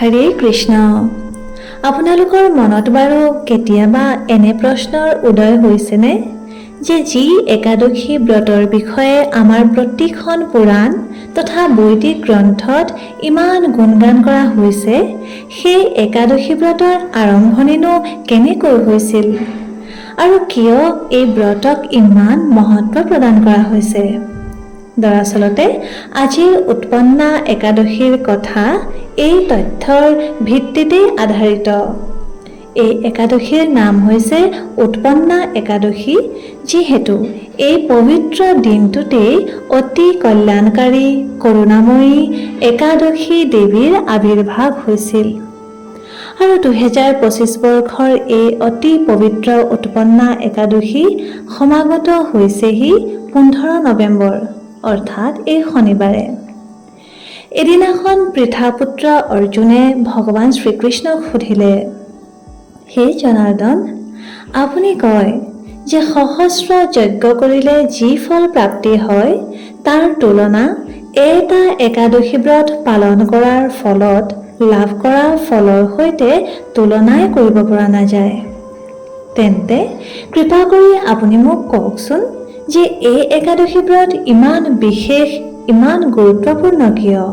হৰে কৃষ্ণ। আপোনালোকৰ মনত বাৰু কেতিয়াবা এনে প্ৰশ্নৰ উদয় হৈছেনে? যে যি একাদশী ব্ৰতৰ বিষয়ে আমাৰ প্ৰতিখন পুৰাণ তথা বৈদিক গ্ৰন্থত ইমান গুণগান কৰা হৈছে সেই একাদশী ব্ৰতৰ আৰম্ভণিনো কেনেকৈ হৈছিল? আৰু কিয় এই ব্ৰতক ইমান মহত্ব প্ৰদান কৰা হৈছে? দৰাচলতে আজিৰ উৎপন্না একাদশীৰ কথা এই তথ্যৰ ভিত্তিতেই আধাৰিত। এই একাদশীৰ নাম হৈছে উৎপন্না একাদশী যিহেতু এই পবিত্ৰ দিনটোতেই অতি কল্যাণকাৰী কৰোণাময়ী একাদশী দেৱীৰ আৱিৰ্ভাৱ হৈছিল। আৰু দুহেজাৰ পঁচিছ বৰ্ষৰ এই অতি পবিত্ৰ উৎপন্না একাদশী সমাগত হৈছেহি পোন্ধৰ নৱেম্বৰ। অৰ্থাৎ এই শনিবাৰে। এদিনাখন পৃথাপুত্ৰ অৰ্জুনে ভগৱান শ্ৰীকৃষ্ণক সুধিলে হে জনাৰ্দন আপুনি কয় যে সহস্ৰ যজ্ঞ কৰিলে যি ফল প্ৰাপ্তি হয় তাৰ তুলনা এটা একাদশী ব্ৰত পালন কৰাৰ ফলত লাভ কৰা ফলৰ সৈতে তুলনাই কৰিব পৰা নাযায়। তেন্তে কৃপা কৰি আপুনি মোক কওকচোন যে এই একাদশী ব্ৰত ইমান বিশেষ ইমান গুৰুত্বপূৰ্ণ কিয়?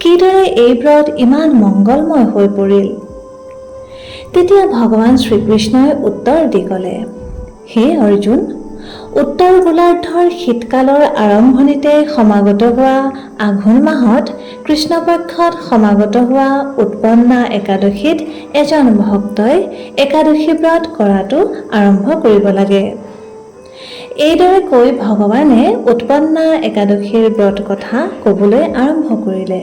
কিদৰে এই ব্ৰত ইমান মংগলময় হৈ পৰিল? তেতিয়া ভগৱান শ্ৰীকৃষ্ণই উত্তৰ দি ক'লে হে অৰ্জুন উত্তৰ গোলাৰ্ধৰ শীতকালৰ আৰম্ভণিতে সমাগত হোৱা আঘোণ মাহত কৃষ্ণপক্ষত সমাগত হোৱা উৎপন্না একাদশীত এজন ভক্তই একাদশী ব্ৰত কৰাটো আৰম্ভ কৰিব লাগে। এইদৰে কৈ ভগৱানে উৎপন্না একাদশীৰ ব্ৰত কথা ক'বলৈ আৰম্ভ কৰিলে।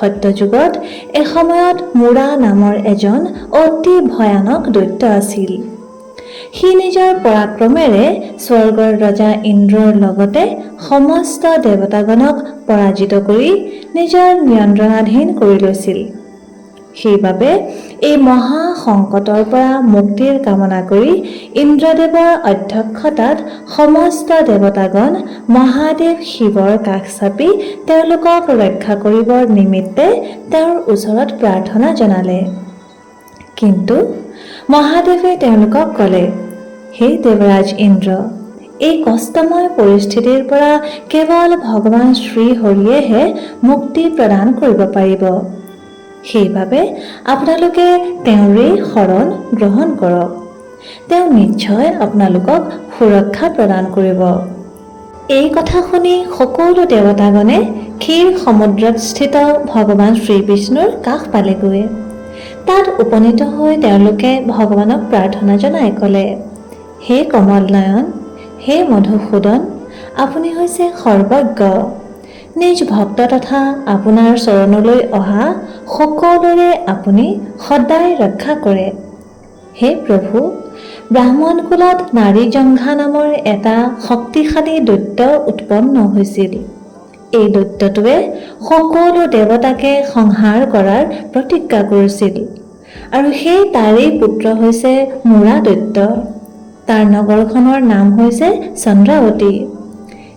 সত্যযুগত এসময়ত মূৰা নামৰ এজন অতি ভয়ানক দৈত্য আছিল। সি নিজৰ পৰাক্ৰমেৰে স্বৰ্গৰ ৰজা ইন্দ্ৰৰ লগতে সমস্ত দেৱতাগণক পৰাজিত কৰি নিজৰ নিয়ন্ত্ৰণাধীন কৰি লৈছিল। সেইবাবে এই মহা সংকটৰ পৰা মুক্তিৰ কামনা কৰি ইন্দ্ৰদেৱৰ অধ্যক্ষতাত সমস্ত দেৱতাগণ মহাদেৱ শিৱৰ কাষ চাপি তেওঁলোকক ৰক্ষা কৰিবৰ নিমিত্তে তেওঁৰ ওচৰত প্ৰাৰ্থনা জনালে। কিন্তু মহাদেৱে তেওঁলোকক ক'লে হে দেৱৰাজ ইন্দ্ৰ এই কষ্টময় পৰিস্থিতিৰ পৰা কেৱল ভগৱান শ্ৰীহৰিয়েহে মুক্তি প্ৰদান কৰিব পাৰিব। সেইবাবে আপোনালোকে তেওঁৰেই শৰণ গ্ৰহণ কৰক। তেওঁ নিশ্চয় আপোনালোকক সুৰক্ষা প্ৰদান কৰিব। এই কথা শুনি সকলো দেৱতাগণে ক্ষীৰ সমুদ্ৰত স্থিত ভগৱান শ্ৰীবিষ্ণুৰ কাষ পালেগৈ। তাত উপনীত হৈ তেওঁলোকে ভগৱানক প্ৰাৰ্থনা জনাই ক'লে হে কমল নয়ন হে মধুসূদন আপুনি হৈছে সৰ্বজ্ঞ। নিজ ভক্ত তথা আপোনাৰ চৰণলৈ অহা সকলোৰে আপুনি সদায় ৰক্ষা কৰে। হে প্ৰভু ব্ৰাহ্মণ কুলত নাৰী জংঘা নামৰ এটা শক্তিশালী দৈত্য উৎপন্ন হৈছিল। এই দৈত্যটোৱে সকলো দেৱতাকে সংহাৰ কৰাৰ প্ৰতিজ্ঞা কৰিছিল আৰু সেই তাৰেই পুত্ৰ হৈছে মূৰা দৈত্য তাৰ নগৰখনৰ নাম হৈছে চন্দ্ৰাৱতী।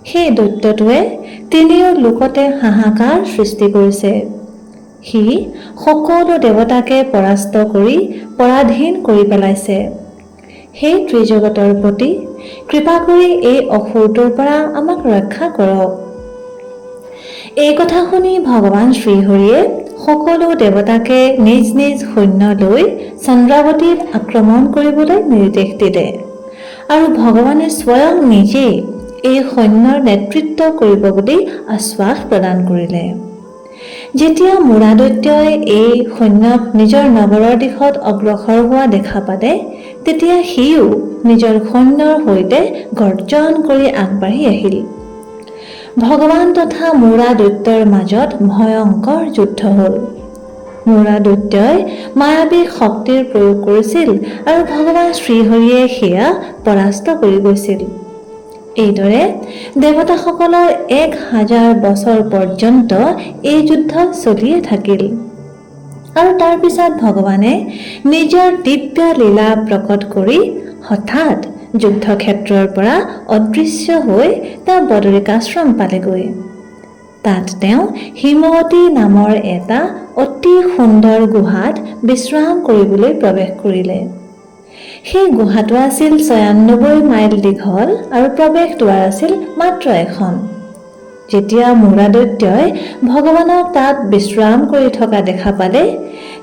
সেই দৈত্যটোৱে তিনিও লোকতে হাহাকাৰ সৃষ্টি কৰিছে। সি সকলো দেৱতাকে পৰাস্ত কৰি পৰাধীন কৰি পেলাইছে। সেই ত্ৰিজগতৰ প্ৰতি কৃপা কৰি এই অসুৰটোৰ পৰা আমাক ৰক্ষা কৰক। এই কথা শুনি ভগৱান শ্ৰীহৰিয়ে সকলো দেৱতাকে নিজ নিজ সৈন্য লৈ চন্দ্ৰাৱতীত আক্ৰমণ কৰিবলৈ নিৰ্দেশ দিলে। আৰু ভগৱানে স্বয়ং নিজেই এই সৈন্যৰ নেতৃত্ব কৰিব বুলি আশ্বাস প্ৰদান কৰিলে। যেতিয়া মূৰাদৈত্যই এই সৈন্যক নিজৰ নগৰৰ দিশত অগ্ৰসৰ হোৱা দেখা পালে তেতিয়া সিও নিজৰ সৈন্যৰ সৈতে গৰ্জন কৰি আগবাঢ়ি আহিল। ভগৱান তথা মূৰা দৈত্যৰ মাজত ভয়ংকৰ যুদ্ধ হ'ল। মূৰা দৈত্যই মায়াবী শক্তিৰ প্ৰয়োগ কৰিছিল আৰু ভগৱান শ্ৰীহৰিয়ে সেয়া পৰাস্ত কৰি গৈছিল। এইদৰে দেৱতাসকলৰ এক হাজাৰ বছৰ পৰ্যন্ত এই যুদ্ধ চলিয়ে থাকিল। আৰু তাৰ পিছত ভগৱানে নিজৰ দিব্য লীলা প্ৰকট কৰি হঠাৎ যুদ্ধক্ষেত্ৰৰ পৰা অদৃশ্য হৈ তেওঁ বদৰিকাশ্ৰম পালেগৈ। তাত তেওঁ হিমৱতী নামৰ এটা অতি সুন্দৰ গুহাত বিশ্ৰাম কৰিবলৈ প্ৰৱেশ কৰিলে। সেই গুহাটো আছিল ছয়ান্নব্বৈ মাইল দীঘল আৰু প্ৰৱেশ দুৱাৰ আছিল মাত্ৰ এখন। যেতিয়া মূৰাদৈত্যই ভগৱানক তাত বিশ্ৰাম কৰি থকা দেখা পালে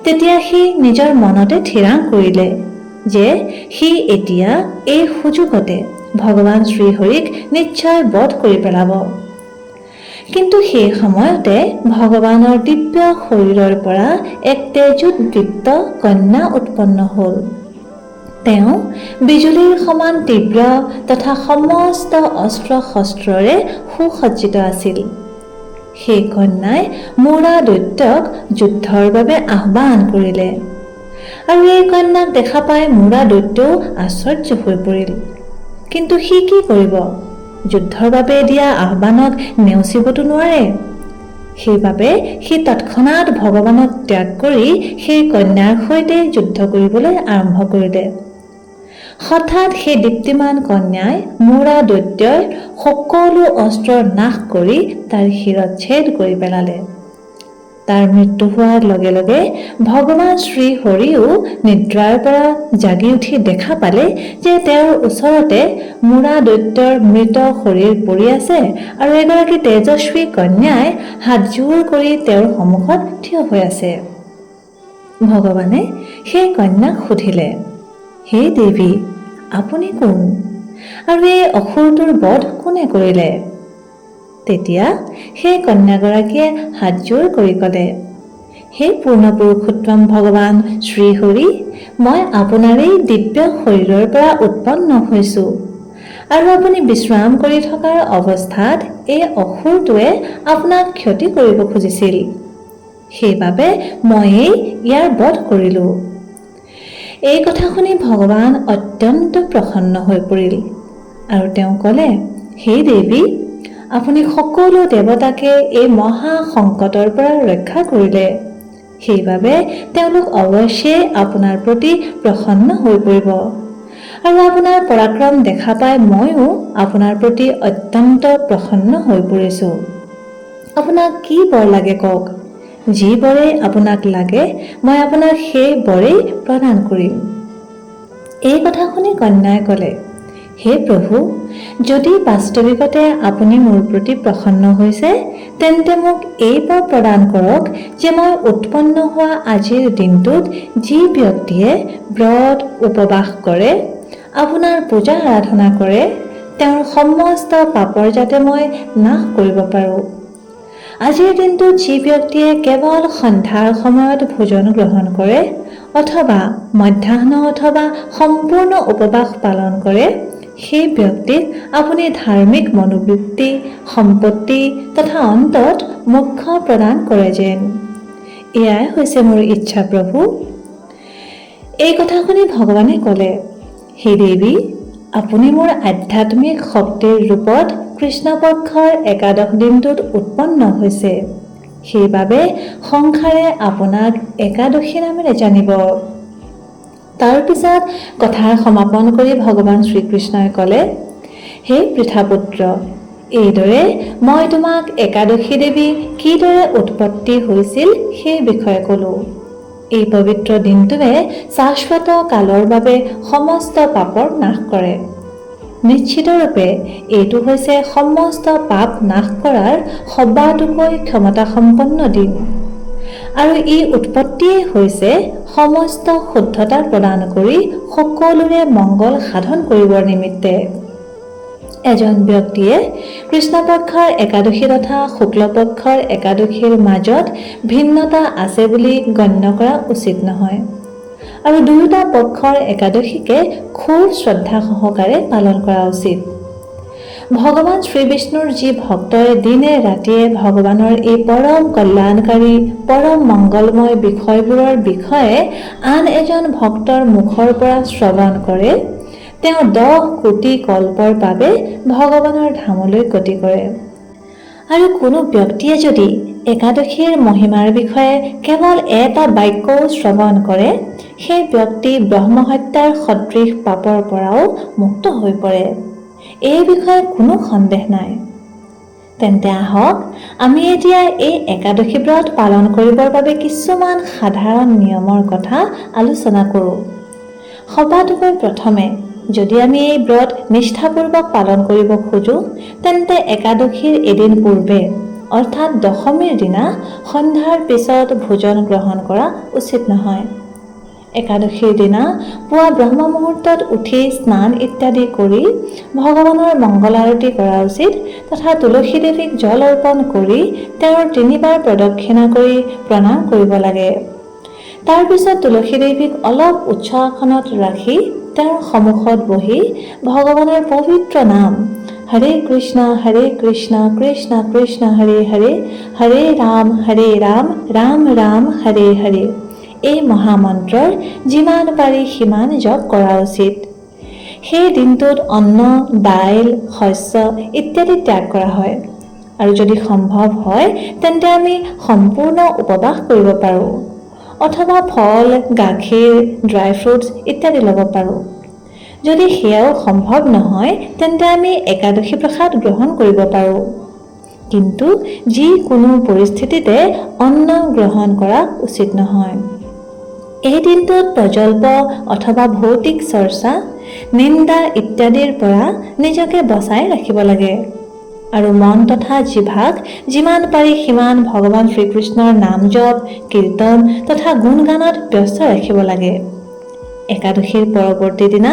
তেতিয়া সি নিজৰ মনতে থিৰাং কৰিলে যে সি এতিয়া এই সুযোগতে ভগৱান শ্ৰীহৰিক নিশ্চয় বধ কৰি পেলাব। কিন্তু সেই সময়তে ভগৱানৰ দিব্য শৰীৰৰ পৰা এক তেজোদ্দীপ্ত কন্যা উৎপন্ন হ'ল। তেওঁ বিজুলীৰ সমান তীব্ৰ তথা সমস্ত অস্ত্ৰ শস্ত্ৰৰে সুসজ্জিত আছিল। সেই কন্যাই মূৰা দৈত্যক যুদ্ধৰ বাবে আহ্বান কৰিলে। আৰু এই কন্যাক দেখা পাই মূৰা দৈত্যও আশ্চৰ্য হৈ পৰিল। কিন্তু সি কি কৰিব? যুদ্ধৰ বাবে দিয়া আহ্বানক নেওচিবতো নোৱাৰে। সেইবাবে সি তৎক্ষণাত ভগৱানক ত্যাগ কৰি সেই কন্যাৰ সৈতে যুদ্ধ কৰিবলৈ আৰম্ভ কৰিলে। হঠাৎ সেই দীপ্তিমান কন্যাই মূৰা দৈত্যই সকলো অস্ত্ৰ নাশ কৰি তাৰ শিৰচ্ছেদ কৰি পেলালে। তাৰ মৃত্যু হোৱাৰ লগে লগে ভগৱান শ্ৰীহৰিও নিদ্ৰাৰ পৰা জাগি উঠি দেখা পালে যে তেওঁৰ ওচৰতে মূৰা দৈত্যৰ মৃত শৰীৰ পৰি আছে আৰু এগৰাকী তেজস্বী কন্যাই হাতজোৰ কৰি তেওঁৰ সন্মুখত থিয় হৈ আছে। ভগৱানে সেই কন্যাক সুধিলে হে দেৱী আপুনি কোন? আৰু এই অসুৰটোৰ বধ কোনে কৰিলে? তেতিয়া সেই কন্যাগৰাকীয়ে হাতজোৰ কৰি ক'লে হে পূৰ্ণপুৰুষোত্তম ভগৱান শ্ৰীহৰি মই আপোনাৰেই দিব্য শৰীৰৰ পৰা উৎপন্ন হৈছোঁ। আৰু আপুনি বিশ্ৰাম কৰি থকাৰ অৱস্থাত এই অসুৰটোৱে আপোনাক ক্ষতি কৰিব খুজিছিল। সেইবাবে ময়েই ইয়াৰ বধ কৰিলোঁ। এই কথা শুনি ভগৱান অত্যন্ত প্ৰসন্ন হৈ পৰিল। আৰু তেওঁ ক'লে হে দেৱী আপুনি সকলো দেৱতাকে এই মহা সংকটৰ পৰা ৰক্ষা কৰিলে। সেইবাবে তেওঁলোক অৱশ্যেই আপোনাৰ প্ৰতি প্ৰসন্ন হৈ পৰিব। আৰু আপোনাৰ পৰাক্ৰম দেখা পাই ময়ো আপোনাৰ প্ৰতি অত্যন্ত প্ৰসন্ন হৈ পৰিছোঁ। আপোনাক কি বৰ লাগে কওক? যি বৰেই আপোনাক লাগে মই আপোনাক সেই বৰেই প্ৰদান কৰিম। এই কথা শুনি কন্যাই ক'লে হে প্ৰভু যদি বাস্তৱিকতে আপুনি মোৰ প্ৰতি প্ৰসন্ন হৈছে তেন্তে মোক এই বৰ প্ৰদান কৰক যে মই উৎপন্ন হোৱা আজিৰ দিনটোত যি ব্যক্তিয়ে ব্ৰত উপবাস কৰে আপোনাৰ পূজা আৰাধনা কৰে তেওঁৰ সমস্ত পাপৰ যাতে মই নাশ কৰিব পাৰোঁ। আজিৰ দিনটোত যি ব্যক্তিয়ে কেৱল সন্ধ্যাৰ সময়ত ভোজন গ্ৰহণ কৰে অথবা মধ্যাহ্ন অথবা সম্পূৰ্ণ উপবাস পালন কৰে সেই ব্যক্তিক আপুনি ধাৰ্মিক মনোবৃত্তি সম্পত্তি তথা অন্তত মোক্ষ প্ৰদান কৰে যেন। এয়াই হৈছে মোৰ ইচ্ছা প্ৰভু। এই কথা শুনি ভগৱানে ক'লে হে দেৱী আপুনি মোৰ আধ্যাত্মিক শক্তিৰ ৰূপত কৃষ্ণপক্ষৰ একাদশ দিনটোত উৎপন্ন হৈছে। সেইবাবে সংসাৰে আপোনাক একাদশী নামেৰে জানিব। তাৰপিছত কথাৰ সমাপন কৰি ভগৱান শ্ৰীকৃষ্ণই ক'লে হে পৃথাপুত্ৰ এইদৰে মই তোমাক একাদশী দেৱী কিদৰে উৎপত্তি হৈছিল সেই বিষয়ে ক'লোঁ। এই পবিত্ৰ দিনটোৱে শাশ্বত কালৰ বাবে সমস্ত পাপৰ নাশ কৰে। নিশ্চিতৰূপে এইটো হৈছে সমস্ত পাপ নাশ কৰাৰ সবাতোকৈ ক্ষমতাসম্পন্ন দিন। আৰু ই উৎপত্তিয়েই হৈছে সমস্ত শুদ্ধতা প্ৰদান কৰি সকলোৰে মংগল সাধন কৰিবৰ নিমিত্তে। এজন ব্যক্তিয়ে কৃষ্ণপক্ষৰ একাদশী তথা শুক্লপক্ষৰ একাদশীৰ মাজত ভিন্নতা আছে বুলি গণ্য কৰা উচিত নহয়। আৰু দুয়োটা পক্ষৰ একাদশীকে খুব শ্ৰদ্ধা সহকাৰে পালন কৰা উচিত। ভগৱান শ্ৰীবিষ্ণুৰ যি ভক্তই দিনে ৰাতিয়ে ভগৱানৰ এই পৰম কল্যাণকাৰী পৰম মংগলময় বিষয়বোৰৰ বিষয়ে আন এজন ভক্তৰ মুখৰ পৰা শ্ৰৱণ কৰে তেওঁ দহ কোটি কল্পৰ বাবে ভগৱানৰ ধামলৈ গতি কৰে। আৰু কোনো ব্যক্তিয়ে যদি একাদশীৰ মহিমাৰ বিষয়ে কেৱল এটা বাক্যও শ্ৰৱণ কৰে সেই ব্যক্তি ব্ৰহ্মহত্যাৰ সদৃশ পাপৰ পৰাও মুক্ত হৈ পৰে। এই বিষয়ে কোনো সন্দেহ নাই। তেন্তে আহক আমি এতিয়া এই একাদশী ব্ৰত পালন কৰিবৰ বাবে কিছুমান সাধাৰণ নিয়মৰ কথা আলোচনা কৰোঁ। সবাতোকৈ প্ৰথমে যদি আমি এই ব্ৰত নিষ্ঠাপূৰ্বক পালন কৰিব খোজোঁ তেন্তে একাদশীৰ এদিন পূৰ্বে অৰ্থাৎ দশমীৰ দিনা সন্ধ্যাৰ পিছত ভোজন গ্ৰহণ কৰা উচিত নহয়। একাদশীৰ দিনা পুৱা ব্ৰহ্ম মুহূৰ্তত উঠি স্নান ইত্যাদি কৰি ভগৱানৰ মংগল আৰতি কৰা উচিত তথা তুলসী দেৱীক জল অৰ্পণ কৰি তেওঁৰ তিনিবাৰ প্ৰদক্ষিণা কৰি প্ৰণাম কৰিব লাগে। তাৰপিছত তুলসী দেৱীক অলপ উচ্চ আসনত ৰাখি তেওঁৰ সন্মুখত বহি ভগৱানৰ পবিত্ৰ নাম হৰে কৃষ্ণ হৰে কৃষ্ণ কৃষ্ণ কৃষ্ণ হৰে হৰে হৰে ৰাম হৰে ৰাম ৰাম ৰাম হৰে হৰে। এই মহামন্ত্ৰৰ যিমান পাৰি সিমান জপ কৰা উচিত। সেই দিনটোত অন্ন দাইল শস্য ইত্যাদি ত্যাগ কৰা হয়। আৰু যদি সম্ভৱ হয় তেন্তে আমি সম্পূৰ্ণ উপবাস কৰিব পাৰোঁ। অথবা ফল গাখীৰ ড্ৰাই ফ্ৰুটছ ইত্যাদি ল'ব পাৰোঁ। যদি সেয়াও সম্ভৱ নহয় তেন্তে আমি একাদশী প্ৰসাদ গ্ৰহণ কৰিব পাৰোঁ। কিন্তু যিকোনো পৰিস্থিতিতে অন্ন গ্ৰহণ কৰা উচিত নহয়। এই দিনটোত প্ৰজল্প অথবা ভৌতিক চৰ্চা নিন্দা ইত্যাদিৰ পৰা নিজকে বচাই ৰাখিব লাগে। আৰু মন তথা জিভাক যিমান পাৰি সিমান ভগৱান শ্ৰীকৃষ্ণৰ নাম জপ কীৰ্তন তথা গুণগানত ব্যস্ত ৰাখিব লাগে। একাদশীৰ পৰৱৰ্তী দিনা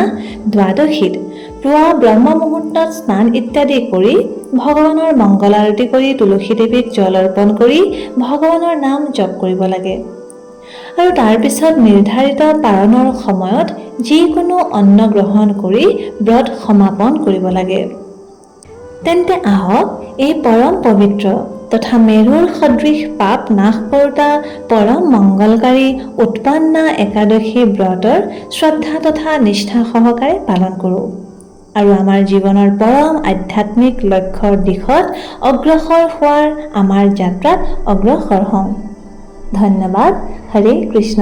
দ্বাদশীত পুৱা ব্ৰহ্ম মুহূৰ্তত স্নান ইত্যাদি কৰি ভগৱানৰ মংগল আৰতি কৰি তুলসী দেৱীক জল অৰ্পণ কৰি ভগৱানৰ নাম জপ কৰিব লাগে। আৰু তাৰপিছত নিৰ্ধাৰিত পাৰণৰ সময়ত যিকোনো অন্ন গ্ৰহণ কৰি ব্ৰত সমাপন কৰিব লাগে। তেন্তে আহক এই পৰম পবিত্ৰ তথা মেৰুৰ সদৃশ পাপ নাশ কৰোতা পৰম মংগলকাৰী উৎপন্না একাদশী ব্ৰতৰ শ্ৰদ্ধা তথা নিষ্ঠা সহকাৰে পালন কৰোঁ। আৰু আমাৰ জীৱনৰ পৰম আধ্যাত্মিক লক্ষ্যৰ দিশত অগ্ৰসৰ হোৱাৰ আমাৰ যাত্ৰাত অগ্ৰসৰ হওঁ। ধন্যবাদ। হৰে কৃষ্ণ।